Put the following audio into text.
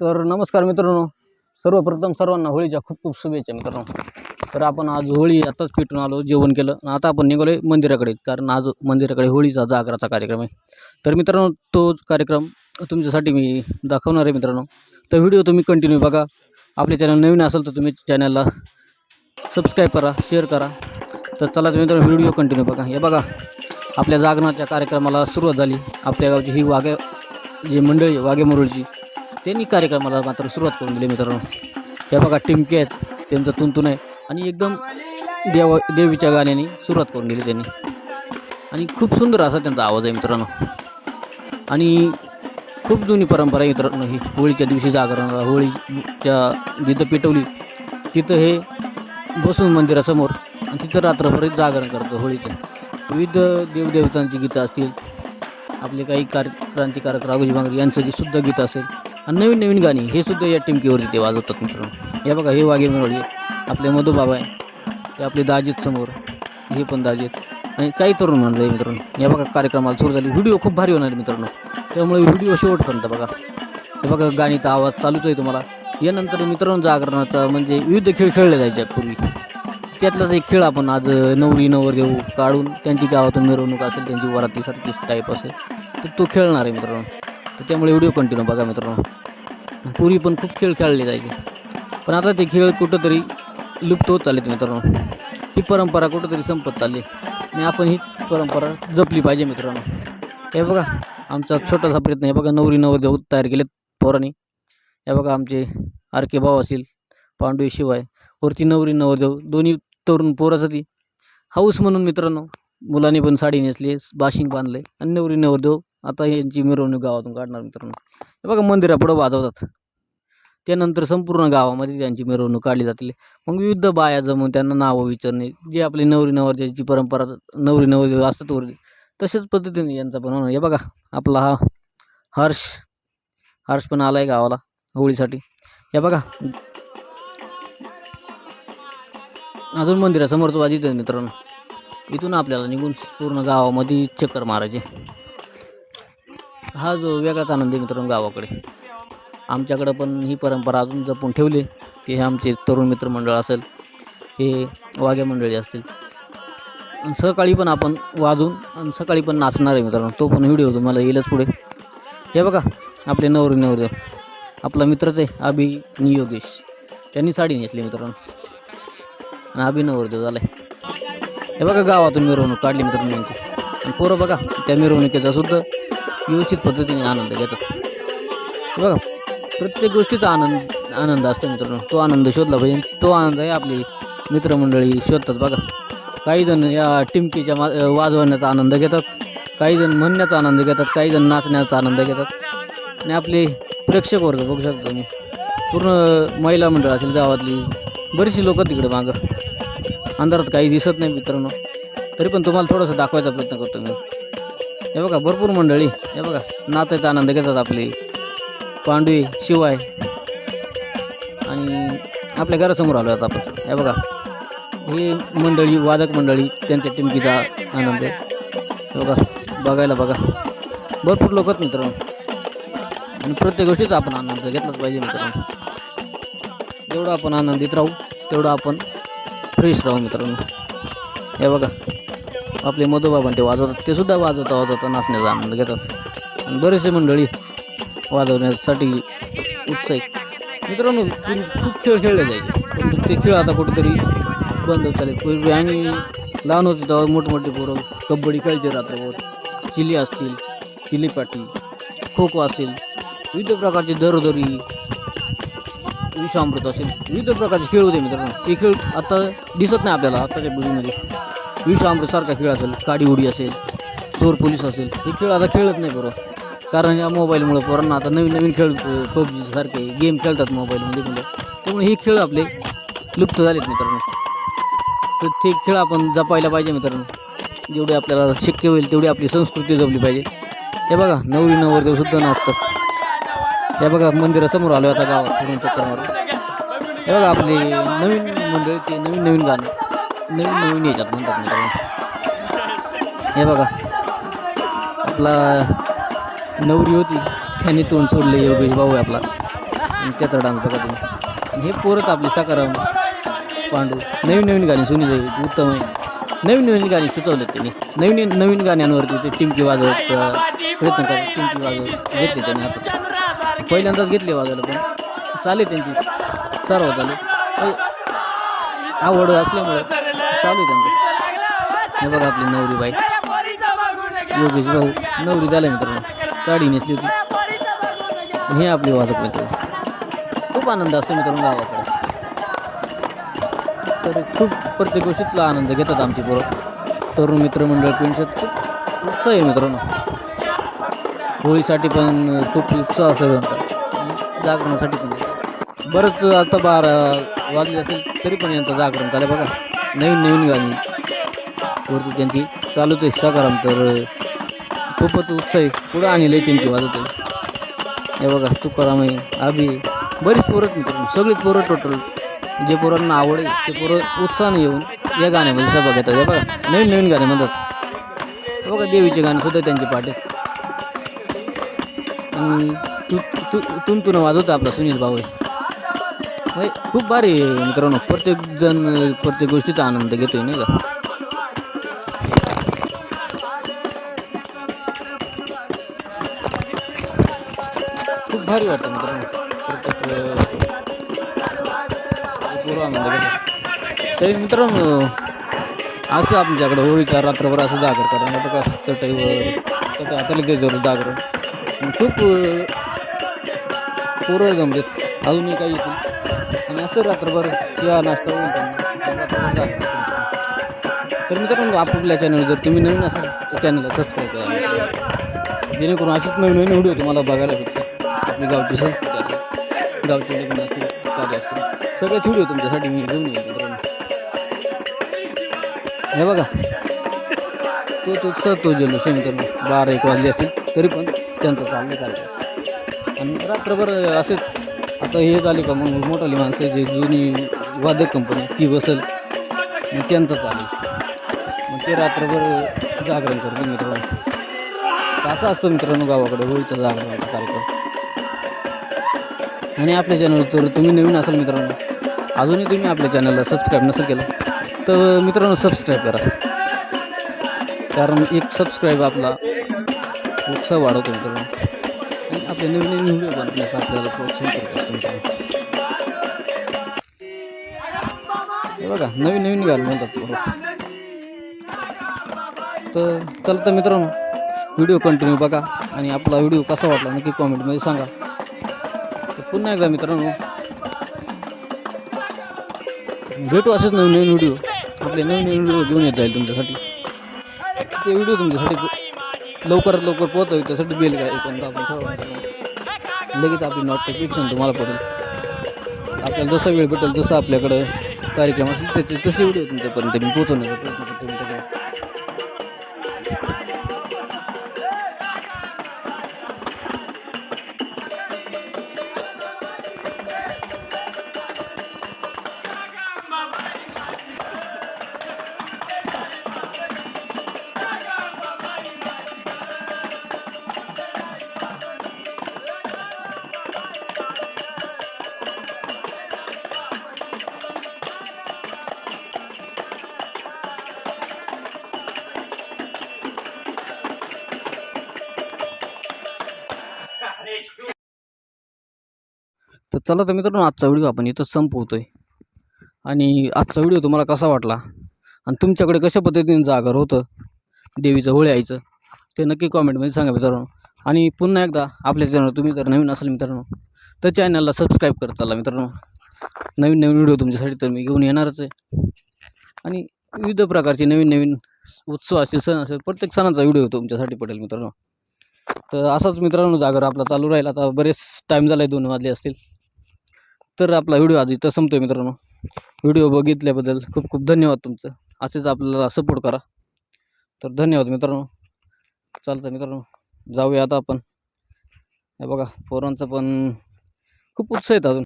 तर नमस्कार मित्रांनो सर्वप्रथम सर्वांना होळीच्या खूप खूप शुभेच्छा मित्रांनो. तर आपण आज होळी आताच पेटून आलो जेवण केलं. आता आपण निघालो मंदिराकडे कारण आज मंदिराकडे होळीचा जागराचा कार्यक्रम आहे. तर मित्रांनो तो कार्यक्रम तुमच्यासाठी मी दाखवणार आहे मित्रांनो. तर व्हिडिओ तुम्ही कंटिन्यू बघा. आपले चॅनल नवीन असेल तर तुम्ही चॅनलला सबस्क्राईब करा शेअर करा. तर चला तुम्ही मित्रांनो व्हिडिओ कंटिन्यू बघा. हे बघा आपल्या जागरणाच्या कार्यक्रमाला सुरुवात झाली. आपल्या गावची ही वाघे जी मंडळी वाघे मुरुळची त्यांनी कार्यक्रमाला मात्र सुरुवात करून दिली मित्रांनो. हे बघा टिमके आहेत. त्यांचं तुंतून आहे. आणि एकदम देव देवीच्या गाण्याने सुरुवात करून दिली त्यांनी. आणि खूप सुंदर असा त्यांचा आवाज आहे मित्रांनो. आणि खूप जुनी परंपरा आहे मित्रांनो ही. होळीच्या दिवशी जागरणाला होळीच्या जिथं पेटवली तिथं हे बसून मंदिरासमोर आणि तिथं रात्रभर जागरण करतो होळीचं. विविध देवदेवतांची गीतं असतील. आपले काही कार क्रांतिकारक राघोजी बांगरे यांचं जी सुद्धा गीत असेल आणि नवीन नवीन गाणी हे सुद्धा या टिमकीवरती ते वाजवतात मित्रांनो. हे बघा हे वाघे मिळवले आपले मधुबाबा आहे. हे आपले दाजीत समोर. हे पण दाजीत आणि काही तरुण म्हणलं आहे मित्रांनो. या बघा कार्यक्रमाला सुरू झाली. व्हिडिओ खूप भारी होणार आहे मित्रांनो. त्यामुळे व्हिडिओ शेवटपर्यंत बघा. हे बघा गाणीचा आवाज चालूच आहे तुम्हाला. यानंतर मित्रांनो जागरणाचा म्हणजे विविध खेळ खेळले जायचे पूर्वी. त्यातलाच एक खेळ आपण आज नवरी घेऊ काढून त्यांची गावातून मिरवणूक असेल त्यांची वरातीसारखी टाईप असेल तर तो खेळणार आहे मित्रांनो. तर त्यामुळे व्हिडिओ कंटिन्यू बघा मित्रांनो. पूर्वी पण खूप खेळ खेळले जायचे. पण आता ते खेळ कुठंतरी लुप्त होत चाललेत मित्रांनो. ही परंपरा कुठंतरी संपत चालली आणि आपण ही परंपरा जपली पाहिजे मित्रांनो. हे बघा आमचा छोटासा प्रयत्न. हे बघा नवरी नवरदेव तयार केलेत पोरांनी. हे बघा आमचे आरके भाऊ असेल पांडू शिवाय. वरती नवरी नवरदेव दोन्ही तरुण पोरासाठी ती हाऊस म्हणून मित्रांनो. मुलांनी पण साडी नेसली बाशिंग बांधले आणि नवरी नवरदेव आता यांची मिरवणूक गावातून काढणार मित्रांनो हे बघा मंदिरापुढं वाजवतात. त्यानंतर संपूर्ण गावामध्ये त्यांची मिरवणूक काढली जाते. मग विविध बाया जमून त्यांना नावं विचारणे जे आपली नवरी नवरदेवाची परंपरा नवरी नवरदेव असतात वरती तशाच पद्धतीने यांचा पण होणार. हे बघा आपला हा हर्ष हर्ष पण आला आहे गावाला होळीसाठी. हे बघा. अजून मंदिरासमोर तो वाजित मित्रांनो. इथून आपल्याला निघून पूर्ण गावामध्ये चक्कर मारायचे. हा जो वेगळाच आनंद आहे मित्रांनो गावाकडे. आमच्याकडं पण ही परंपरा अजून जपून ठेवली की हे आमचे तरुण मित्रमंडळ असेल हे वाघ्या मंडळी असतील. सकाळी पण आपण वाजून आणि सकाळी पण नाचणार आहे मित्रांनो. तो पण व्हिडिओ तुम्हाला येईलच पुढे. हे बघा आपले नवरी नवरदेव आपला मित्रच आहे अभि नि योगेश. त्यांनी साडी नेसली मित्रांनो. आणि अभि नवरदेव झाला हे बघा गावातून मिरवणूक काढली मित्रांनो यांची. आणि पोरं बघा त्या मिरवणुकीचा सुद्धा व्यवस्थित पद्धतीने आनंद घेतात. बघा प्रत्येक गोष्टीचा आनंद आनंद असतो मित्रांनो. तो आनंद शोधला पाहिजे. तो आनंद आहे आपली मित्रमंडळी शोधतात बघा. काही जण या टिमकीच्या मा वाजवण्याचा आनंद घेतात. काही जण म्हणण्याचा आनंद घेतात. काही जण नाचण्याचा आनंद घेतात. आणि आपले प्रेक्षक वर्ग बघू शकता तुम्ही. पूर्ण महिला मंडळ असेल गावातली बरीचशी लोक तिकडे मागं. अंधारात काही दिसत नाही मित्रांनो. तरी पण तुम्हाला थोडंसं दाखवायचा प्रयत्न करतो मी. हे बघा भरपूर मंडळी. हे बघा नाचायचा आनंद घेतात आपले. पांडवी शिवाय आणि आपल्या घरासमोर आलो आता आपण. हे बघा हे मंडळी वादक मंडळी त्यांच्या टिमकीचा आनंद आहे. हे बघा बघायला बघा. भरपूर लोक आहेत मित्रांनो. आणि प्रत्येक गोष्टीचा आपण आनंद घेतलाच पाहिजे मित्रांनो. जेवढं आपण आनंदित राहू तेवढं आपण फ्रेश राहू मित्रांनो. हे बघा आपले मधुबाबा ते वाजवतात. ते सुद्धा वाजवता वाजवता नाचण्याचा आनंद घेतात. आणि बरेचसे मंडळी वाजवण्यासाठी उत्साही. मित्रांनो खूप खेळ खेळले जायचे. पण ते खेळ आता कुठेतरी बंद होत पूर्वी आणि लहान होते तेव्हा मोठमोठे पोरं कबड्डी खेळायचे रात्रभर. चिली असतील चिलीपाटी खो खो असेल विविध प्रकारचे दरोदरी विषामृत असेल विविध प्रकारचे खेळ होते मित्रांनो. ते खेळ आता दिसत नाही आपल्याला आताच्या पिढीमध्ये. विषामृतसारखा खेळ असेल काडी उडी असेल चोर पोलीस असेल हे खेळ आता खेळत नाही बरोबर कारण या मोबाईलमुळं पोरांना आता नवीन नवीन खेळ पबजीसारखे गेम खेळतात मोबाईलमध्ये मुलं त्यामुळे हे खेळ आपले लुप्त झालेत मित्रांनो. तर ते खेळ आपण जपायला पाहिजे मित्रांनो. जेवढे आपल्याला शक्य होईल तेवढी आपली संस्कृती जपली पाहिजे. हे बघा नवरी नवरदेव सुद्धा नाचतात. हे बघा मंदिरासमोर आलो आता गावात फिरून चक्कर हे बघा आपले नवीन मंदिर ते नवीन नवीन गाणे. नवीन नवीन याच्यात म्हणतात मित्रांनो हे बघा. आपला नवरी होती. त्याने तोंड सोडले योगेश भाऊ आहे आपला. आणि त्याचा डान्स बघा तुम्ही. हे पोरत आपली सकाराम पांडू. नवीन नवीन गाणी सुनील उत्तम आहे. नवीन नवीन गाणी सुचवले त्यांनी. नवीन नवीन गाण्यांवरती ते टिमकी वाजवत प्रयत्न करत टिमकी वाजवत घेतले त्यांनी हातात पहिल्यांदाच घेतले वाजायला पण. चालेल त्यांची. सर्व चालेल आवड असल्यामुळे. चालू आहे त्यांचं. हे बघा आपली नवरी बाई. योगेश भाऊ नवरी झाल्या मित्रांनो. साडी नेसली होती. हे आपली वाजत मित्र. खूप आनंद असतो मित्रांनो गावाकडे. तर खूप प्रत्येक गोष्टीतला आनंद घेतात आमची पोरं. तरुण मित्रमंडळ पिंडशात खूप उत्साह आहे मित्रांनो. होळीसाठी पण खूप उत्साह असं म्हणतात जागरणासाठी पण. बरंच आता बारा वाजले असेल तरी पण यांचं जागरण झालं बघा. नवीन नवीन गाणी. वरती त्यांची चालूच आहे सकाराम तर खूपच उत्साह. आहे पुढं आणि लई टिमकी वाजत आहे हे बघा तुकाराम आहे आभी बरीच पोरं मित्रांनो. सगळीच पोरं टोटल जे पोरांना आवड आहे ते पोरं उत्साहाने येऊन या गाण्यामध्ये सहभाग घेतात. हे बघा नवीन नवीन गाणे म्हणतात. बघा देवीचे गाणे सुद्धा त्यांचे पाठ आहेत. आणि तू तू तुमतुनं वाजवतो आपला सुनील भाऊ आहे. म्हणजे खूप भारी आहे मित्रांनो. प्रत्येक जण प्रत्येक गोष्टीचा आनंद घेतोय नाही का? खूप भारी वाटतं मित्रांनो. प्रत्येक आनंद घेतो तरी मित्रांनो असं आमच्याकडे होळीचा रात्रभर असं जागर करणं बघा चटईवर चटई हाताला घेतो जागर. खूप अं, पोरं जमलेत अजूनही काही येतील. आणि असं रात्रभर किंवा नाश्ता होईल त्यांना. तर मित्रांनो आपल्या चॅनल जर तुम्ही नवीन असाल तर चॅनलला सबस्क्राईब करा. जेणेकरून असेच नवीन नवीन व्हिडिओ तुम्हाला बघायला भेटतात आपली गावची संस्कृती असेल गावचे लग्न असतील कार्य असतील सगळेच व्हिडिओ तुमच्यासाठी मी घेऊन येईल मित्रांनो. हे बघा. तोच उत्साह तो जल्लोष आहे मित्रांनो. बारा एक वाजले असतील तरी पण त्यांचं चाललं चालतं आणि रात्रभर असेच आता हे झाले का मग मोठाली माणसं जे जुनी वादक कंपनी ती बसल मग त्यांचं चालू मग ते रात्रभर जागरण करतो मित्रांनो. असा असं मित्रांनो गावाकडे होळीचा जागरणाचा कार्यक्रम. आणि आपल्या चॅनल तर तुम्ही नवीन असाल मित्रांनो अजूनही तुम्ही आपल्या चॅनलला सबस्क्राईब नसेल केलं तर मित्रांनो सबस्क्राईब करा. कारण एक सबस्क्राईब आपला उत्साह वाढवतो मित्रांनो. आपले नवीन नवीन व्हिडिओ बनवण्यास आपल्याला प्रोत्साहन करत असतो हे बघा नवीन नवीन गाणं म्हणतात तर चला तर मित्रांनो व्हिडिओ कंटिन्यू बघा आणि आपला व्हिडिओ कसा वाटला नक्की कॉमेंटमध्ये सांगा तर पुन्हा एकदा मित्रांनो भेटू असेच नवीन नवीन व्हिडिओ आपले नवीन नवीन व्हिडिओ घेऊन येत जाईल तुमच्यासाठी ते व्हिडिओ तुमच्यासाठी लवकरात लवकर पोहोचव त्यासाठी बेल काय पण आपण लगेच आपली नोटिफिकेशन तुम्हाला पडेल. आपल्याला जसा वेळ भेटेल जसं आपल्याकडं कार्यक्रम असेल त्याचे तसे व्हिडिओ तुमच्यापर्यंत मी पोहोचवण्याचा प्रयत्न करतो. चला तर मित्रांनो आजचा व्हिडिओ आपण इथं संपवतोय. आणि आजचा व्हिडिओ तुम्हाला कसा वाटला? आणि तुमच्याकडे कशा पद्धतीने जागर होतं? देवीचं होळी आईचं ते नक्की कॉमेंटमध्ये सांगा मित्रांनो. आणि पुन्हा एकदा आपल्या चॅनल तुम्ही जर नवीन असाल मित्रांनो तर चॅनलला सबस्क्राईब करत चाला मित्रांनो. नवीन नवीन व्हिडिओ तुमच्यासाठी तर मी घेऊन येणारच आहे. आणि विविध प्रकारचे नवीन नवीन उत्सव असेल सण असेल प्रत्येक सणाचा व्हिडिओ तुमच्यासाठी पडेल मित्रांनो. तर असाच मित्रांनो जागर आपला चालू राहील. आता बरेच टाईम झाला आहे दोन वाजले असतील. तर आपला व्हिडिओ आज इथं संपतोय मित्रांनो. व्हिडिओ बघितल्याबद्दल खूप खूप धन्यवाद तुमचं. असेच आपल्याला सपोर्ट करा. तर धन्यवाद मित्रांनो. चालतं मित्रांनो. जाऊया आता आपण. हे बघा पोरांचं पण खूप उत्साह आहेत अजून.